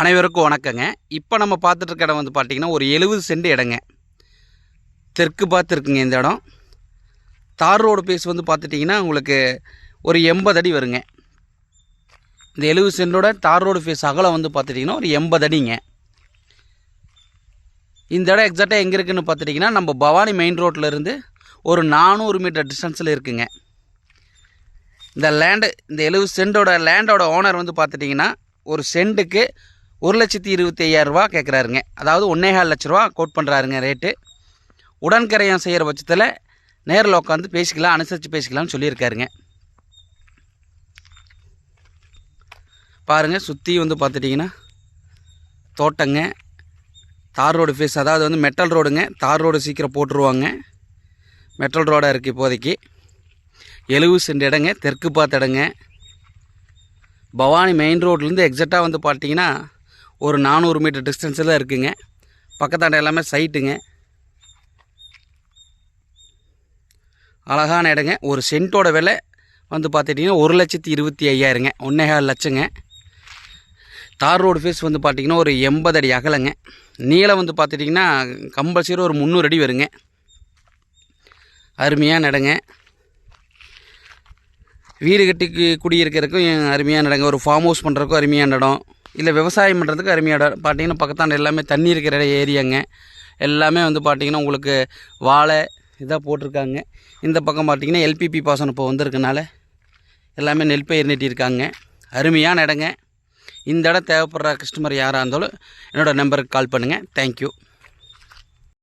அனைவருக்கும் வணக்கங்க. இப்போ நம்ம பார்த்துட்டு இருக்க இடம் வந்து பார்த்திங்கன்னா ஒரு எழுபது சென்ட் இடங்க. தெற்கு பார்த்து இருக்குங்க இந்த இடம். தார் ரோடு பேஸ் வந்து பார்த்துட்டிங்கன்னா உங்களுக்கு ஒரு எண்பது அடி வருங்க. இந்த எழுபது சென்டோட தார் ரோடு ஃபேஸ் அகலம் வந்து பார்த்துட்டிங்கன்னா ஒரு எண்பது அடிங்க. இந்த இடம் எக்ஸாக்டாக எங்கே இருக்குன்னு பார்த்துட்டிங்கன்னா நம்ம பவானி மெயின் ரோட்டில் இருந்து ஒரு நானூறு மீட்டர் டிஸ்டன்ஸில் இருக்குங்க. இந்த லேண்டு இந்த எழுபது சென்டோட லேண்டோட ஓனர் வந்து பார்த்துட்டிங்கன்னா ஒரு சென்ட்டுக்கு ஒரு லட்சத்தி இருபத்தி ஐயாயிரரூபா கேட்குறாருங்க அதாவது ஒன்றேகால் லட்ச ரூபா கோட் பண்ணுறாருங்க ரேட்டு. உடன்கரையம் செய்கிற பட்சத்தில் நேரில் உட்காந்து பேசிக்கலாம் அனுசரித்து பேசிக்கலாம்னு சொல்லியிருக்காருங்க. பாருங்கள் சுற்றி வந்து பார்த்துட்டிங்கன்னா தோட்டங்க தார் ரோடு ஃபேஸ் அதாவது வந்து மெட்டல் ரோடுங்க தார் ரோடு சீக்கிரம் போட்டுருவாங்க. மெட்டல் ரோடாக இருக்குது இப்போதைக்கு. எழுபது சென்ட் இடங்க தெற்கு பார்த்த இடங்க. பவானி மெயின் ரோட்லேருந்து எக்ஸட்டாக வந்து பார்த்தீங்கன்னா ஒரு நானூறு மீட்டர் டிஸ்டன்ஸில் இருக்குங்க. பக்கத்தாண்ட எல்லாமே சைட்டுங்க அழகான இடங்க. ஒரு சென்ட்டோட விலை வந்து பார்த்துட்டிங்கன்னா ஒரு லட்சத்தி இருபத்தி ஐயாயிரங்க. ஒன்றேகால் லட்சங்க. தார் ரோடு ஃபேஸ் வந்து பார்த்திங்கன்னா ஒரு எண்பது அடி அகலங்க. நீளம் வந்து பார்த்துட்டிங்கன்னா கம்பல்சரி ஒரு முந்நூறு அடி வருங்க. அருமையான இடங்க. வீடு கட்டி குடியிருக்கிறதுக்கும் அருமையான இடங்க. ஒரு ஃபார்ம் ஹவுஸ் பண்ணுறதுக்கும் அருமையான இடம். இல்லை விவசாயம் பண்ணுறதுக்கு அருமையான இடம். பார்த்தீங்கன்னா பக்கத்தாண்ட எல்லாமே தண்ணி இருக்கிற இட ஏரியாங்க. எல்லாமே வந்து பார்த்தீங்கன்னா உங்களுக்கு வாழை இதாக போட்டிருக்காங்க. இந்த பக்கம் பார்த்தீங்கன்னா எல்பிபி பாசனம் இப்போ வந்திருக்கனால எல்லாமே நெல் பயிர் நட்டியிருக்காங்க. அருமையான இடங்க. இந்த இடம் தேவைப்படுற கஸ்டமர் யாராக இருந்தாலும் என்னோடய நம்பருக்கு கால் பண்ணுங்கள் தேங்க்யூ